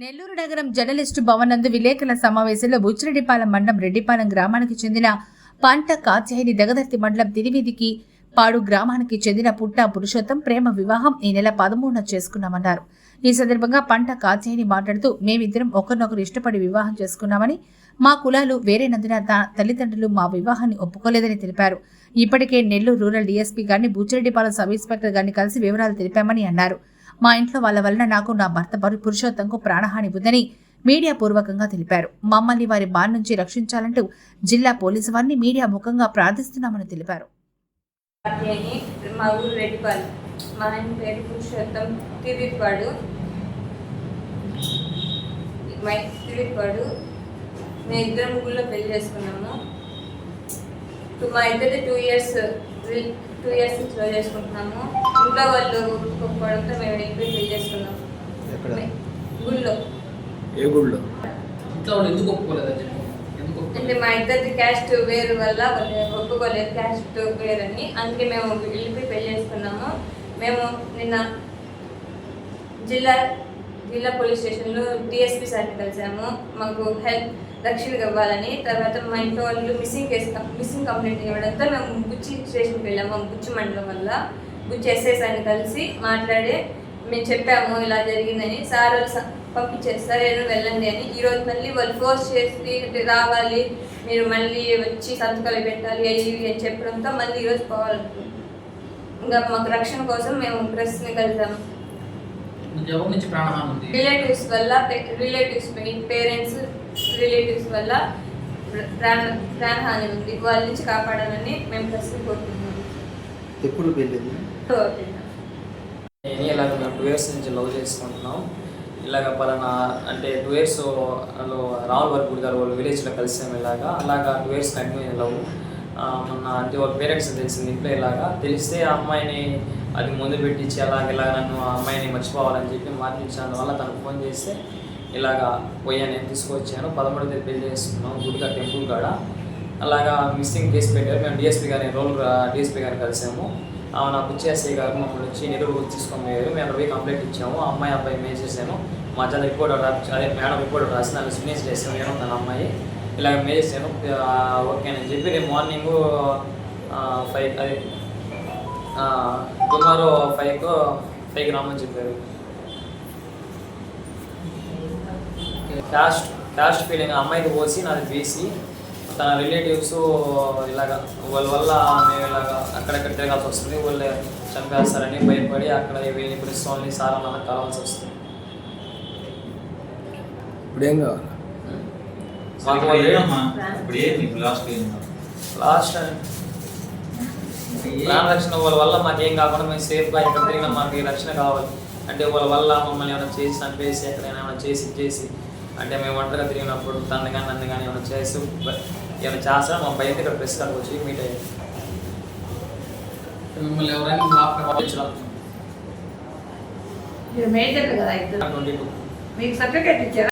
నెల్లూరు నగరం జర్నలిస్టు భవన్ నందు విలేకరుల సమావేశంలో బుచ్చిరెడ్డిపాలెం మండలం రెడ్డిపాలెం గ్రామానికి చెందిన పంట కాత్యాయని దగదర్తి మండలం తిరివీధికి పాడు గ్రామానికి చెందిన పుట్ట పురుషోత్తం ప్రేమ వివాహం ఈ నెల పదమూడున చేసుకున్నామన్నారు. ఈ సందర్భంగా పంట కాత్యాయని మాట్లాడుతూ మేమిద్దరం ఒకరినొకరు ఇష్టపడి వివాహం చేసుకున్నామని మా కులాలు వేరేనందున తల్లిదండ్రులు మా వివాహాన్ని ఒప్పుకోలేదని తెలిపారు. ఇప్పటికే నెల్లూరు రూరల్ డీఎస్పీ గారిని బుచ్చిరెడ్డిపాలెం సబ్ ఇన్స్పెక్టర్ గారిని కలిసి వివరాలు తెలిపామని అన్నారు. మా ఇంట్లో వాళ్ళ వలన నాకు నా భర్త పురుషోత్తంకు ప్రాణహాని ఉందని మీడియా పూర్వకంగా తెలిపారు. మమ్మల్ని వారి బారి నుంచి రక్షించాలంటూ జిల్లా పోలీసు వారిని మీడియా ముఖంగా ప్రార్థిస్తున్నామని తెలిపారు. మా ఊరు రెడ్డిపాడు మా ఆయన పేరు పురుషోత్తం. తిరిగిపాడు మై తిరిగిపాడు మేము ఇద్దరం ఊళ్ళో పెళ్ళి చేసుకున్నాము. మా ఇద్దరు టూ ఇయర్స్ టూ ఇయర్స్లో చేసుకుంటున్నాము. ఇంట్లో వాళ్ళు ఒప్పుకోవడంతో మేము చేసుకున్నాము ఎక్కడ? మే- గుళ్ళో. ఏ గుళ్ళో? ఇంట్లో వాళ్ళు ఎందుకు ఒప్పుకోలేదు అంటే మా ఇద్దరిది క్యాస్ట్ వేరు వల్ల వాళ్ళు ఒప్పుకోలేదు. క్యాస్ట్ వేరని. అందుకే మేము వెళ్ళిపోయి పెళ్ళి చేసుకున్నాము. మేము నిన్న జిల్లా జిల్లా పోలీస్ స్టేషన్లో డిఎస్పీ సార్ని కలిసాము. మాకు హెల్ప్ రక్షణకు ఇవ్వాలని తర్వాత మా ఇంట్లో వాళ్ళు మిస్సింగ్ కేసు మిస్సింగ్ కంప్లైంట్ ఇవ్వడంతో మేము బుచ్చి స్టేషన్కి వెళ్ళాము. బుచ్చి మండలం వల్ల బుచ్చి ఎస్ఎస్ అని కలిసి మాట్లాడి మేము చెప్పాము ఇలా జరిగిందని సార్ వాళ్ళు స- పంపించారు. సరే వెళ్ళండి అని. ఈరోజు మళ్ళీ వాళ్ళు ఫోర్స్ చేసి రావాలి మీరు మళ్ళీ వచ్చి సంతకాలు పెట్టాలి అవి అని చెప్పడంతో మళ్ళీ ఈరోజు పోవాలనుకుంటున్నాం. ఇంకా మాకు రక్షణ కోసం మేము ప్రెస్ని కలిసాము ఎవరి నుంచి ప్రాణహాని ఉంది? రిలేటివ్స్ వల్ల రిలేటివ్స్ పేరెంట్స్ రిలేటివ్స్ వల్ల ప్రాణ ప్రాణహాని ఉంది. వాళ్ళ నుంచి కాపాడాలని మేము ప్రశ్న కోరుకుంటున్నాము ఎప్పుడు పెళ్ళింది? నేను ఇలాగ మేము టూ ఇయర్స్ నుంచి లవ్ చేసుకుంటున్నాం. ఇలాగ పలానా అంటే టూ ఇయర్స్లో రావుల వరకు గుడి గారు వాళ్ళు విలేజ్లో కలిసాము ఇలాగా. అలాగా టూ ఇయర్స్ కంటిన్యూ అయిన లవ్. మొన్న అంటే వాళ్ళ పేరెంట్స్ తెలిసింది ఇంట్లో ఇలాగా. తెలిస్తే ఆ అమ్మాయిని అది ముందు పెట్టించి అలాగ ఇలాగ నన్ను ఆ అమ్మాయిని మర్చిపోవాలని చెప్పి మాట్లాడించాను వల్ల తనకు ఫోన్ చేస్తే ఇలాగా పోయా నేను తీసుకొచ్చాను. పదమూడు తేదీ పెళ్ళి చేసుకున్నాం గుడిగా టెంపుల్ కాడ. అలాగా మిస్సింగ్ కేసు పెట్టారు. మేము డిఎస్పీ గారిని రోల్ డిఎస్పీ గారిని కలిసాము. ఆమె నాకు వచ్చేసి గారు మమ్మల్ని వచ్చి నెల్లూరు తీసుకొని పోయారు. మేము అక్కడ పోయి కంప్లైంట్ ఇచ్చాము. ఆ అమ్మాయి అబ్బాయి మేము చేశాను. మా చాలా రిపోర్ట్ అదే మేడం రిపోర్ట్ రాసి నన్ను సిగ్నేచర్ చేసాము నేను తన అమ్మాయి. ఇలాగ మే చేశాను ఓకే అని చెప్పి రేపు మార్నింగ్ ఫైవ్ అదే టుమారో ఫైవ్కు ఫైవ్కి రామని చెప్పారు. క్యాస్ట్ క్యాస్ట్ ఫీలింగ్ అమ్మాయికి పోసి నాది బీసీ తన రిలేటివ్స్ ఇలాగ వాళ్ళ వల్ల మేము ఇలాగ అక్కడక్కడ తిరగాల్సి వస్తుంది వాళ్ళు చంపేస్తారని భయపడి అక్కడ వీళ్ళని పిలుస్తోని సార్ అన్న కావాల్సి వస్తుంది. ఇప్పుడు ఏం కావాలి? లాస్ట్ ప్రాణ రక్షణ వాళ్ళ వల్ల మాకేం కాకుండా మేము సేఫ్గా ఎక్కడ తిరిగినా మాకు రక్షణ కావాలి. అంటే వాళ్ళ వల్ల మమ్మల్ని ఏమైనా చేసి చంపేసి ఎక్కడైనా ఏమైనా చేసి చేసి అంటే మేము ఒంటరిగా తిరిగినప్పుడు తను కానీ నన్ను కానీ ఏమైనా చేసి ఏమైనా చేస్తా మా బయట ఇక్కడ ప్రెస్ కార్డ్ వచ్చి మీట్ అయ్యాం. మిమ్మల్ని ఎవరైనా మీకు సర్టిఫికేట్ ఇచ్చారా?